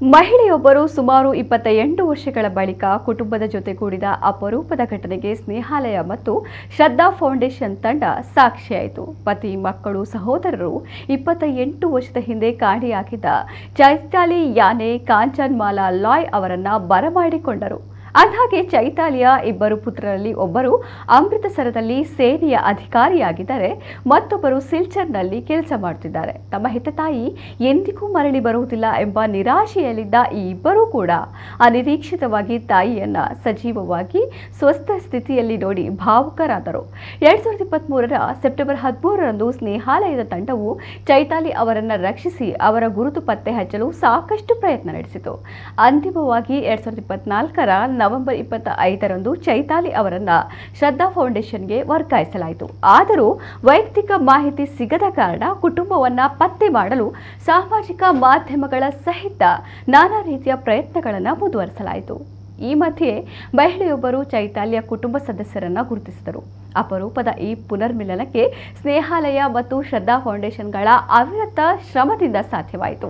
ಮಹಿಳೆಯೊಬ್ಬರು ಸುಮಾರು ಇಪ್ಪತ್ತ ಎಂಟು ವರ್ಷಗಳ ಬಳಿಕ ಕುಟುಂಬದ ಜೊತೆ ಕೂಡಿದ ಅಪರೂಪದ ಘಟನೆಗೆ ಸ್ನೇಹಾಲಯ ಮತ್ತು ಶ್ರದ್ಧಾ ಫೌಂಡೇಶನ್ ತಂಡ ಸಾಕ್ಷಿಯಾಯಿತು. ಪತಿ, ಮಕ್ಕಳು, ಸಹೋದರರು ಇಪ್ಪತ್ತ ಎಂಟು ವರ್ಷದ ಹಿಂದೆ ಕಾಣೆಯಾಗಿದ್ದ ಚೈತಾಲಿ ಯಾನೆ ಕಾಂಚನ್ ಮಾಲಾ ಲಾಯ್ ಅವರನ್ನ ಬರಮಾಡಿಕೊಂಡರು. ಅಂದಹಾಗೆ ಚೈತಾಲಿಯ ಇಬ್ಬರು ಪುತ್ರರಲ್ಲಿ ಒಬ್ಬರು ಅಮೃತಸರದಲ್ಲಿ ಸೇನೆಯ ಅಧಿಕಾರಿಯಾಗಿದ್ದಾರೆ ಮತ್ತೊಬ್ಬರು ಸಿಲ್ಚರ್ನಲ್ಲಿ ಕೆಲಸ ಮಾಡುತ್ತಿದ್ದಾರೆ ತಮ್ಮ ಹೆತ್ತ ಎಂದಿಗೂ ಮರಳಿ ಬರುವುದಿಲ್ಲ ಎಂಬ ನಿರಾಶೆಯಲ್ಲಿದ್ದ ಈ ಇಬ್ಬರೂ ಕೂಡ ಅನಿರೀಕ್ಷಿತವಾಗಿ ತಾಯಿಯನ್ನ ಸಜೀವವಾಗಿ ಸ್ವಸ್ಥ ಸ್ಥಿತಿಯಲ್ಲಿ ನೋಡಿ ಭಾವುಕರಾದರು. ಎರಡ್ ಸಾವಿರದ ಇಪ್ಪತ್ಮೂರರ ಸೆಪ್ಟೆಂಬರ್ ಹದಿಮೂರರಂದು ಸ್ನೇಹಾಲಯದ ತಂಡವು ಚೈತಾಲಿ ಅವರನ್ನ ರಕ್ಷಿಸಿ ಅವರ ಗುರುತು ಪತ್ತೆ ಹಚ್ಚಲು ಸಾಕಷ್ಟು ಪ್ರಯತ್ನ ನಡೆಸಿತು. ಅಂತಿಮವಾಗಿ ಎರಡ್ ಸಾವಿರದ ಇಪ್ಪತ್ನಾಲ್ಕರ ನವೆಂಬರ್ ಇಪ್ಪತ್ತ ಐದರಂದು ಚೈತಾಲಿ ಅವರನ್ನ ಶ್ರದ್ಧಾ ಫೌಂಡೇಶನ್ಗೆ ವರ್ಗಾಯಿಸಲಾಯಿತು. ಆದರೂ ವೈಯಕ್ತಿಕ ಮಾಹಿತಿ ಸಿಗದ ಕಾರಣ ಕುಟುಂಬವನ್ನ ಪತ್ತೆ ಮಾಡಲು ಸಾಮಾಜಿಕ ಮಾಧ್ಯಮಗಳ ಸಹಿತ ನಾನಾ ರೀತಿಯ ಪ್ರಯತ್ನಗಳನ್ನು ಮುಂದುವರಿಸಲಾಯಿತು. ಈ ಮಧ್ಯೆ ಮಹಿಳೆಯೊಬ್ಬರು ಚೈತಾಲ್ಯ ಕುಟುಂಬ ಸದಸ್ಯರನ್ನ ಗುರುತಿಸಿದರು. ಅಪರೂಪದ ಈ ಪುನರ್ಮಿಲನಕ್ಕೆ ಸ್ನೇಹಾಲಯ ಮತ್ತು ಶ್ರದ್ಧಾ ಫೌಂಡೇಶನ್ಗಳ ಅವಿರತ ಶ್ರಮದಿಂದ ಸಾಧ್ಯವಾಯಿತು.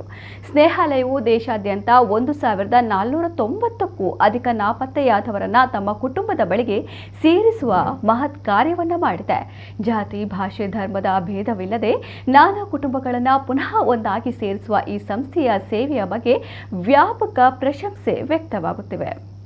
ಸ್ನೇಹಾಲಯವು ದೇಶಾದ್ಯಂತ ಒಂದು ಸಾವಿರದ ನಾಲ್ನೂರ ತೊಂಬತ್ತಕ್ಕೂ ಅಧಿಕ ನಾಪತ್ತೆಯಾದವರನ್ನ ತಮ್ಮ ಕುಟುಂಬದ ಬಳಿಗೆ ಸೇರಿಸುವ ಮಹತ್ ಕಾರ್ಯವನ್ನು ಮಾಡಿದೆ. ಜಾತಿ, ಭಾಷೆ, ಧರ್ಮದ ಭೇದವಿಲ್ಲದೆ ನಾನಾ ಕುಟುಂಬಗಳನ್ನು ಪುನಃ ಒಂದಾಗಿ ಸೇರಿಸುವ ಈ ಸಂಸ್ಥೆಯ ಸೇವೆಯ ಬಗ್ಗೆ ವ್ಯಾಪಕ ಪ್ರಶಂಸೆ ವ್ಯಕ್ತವಾಗುತ್ತಿವೆ.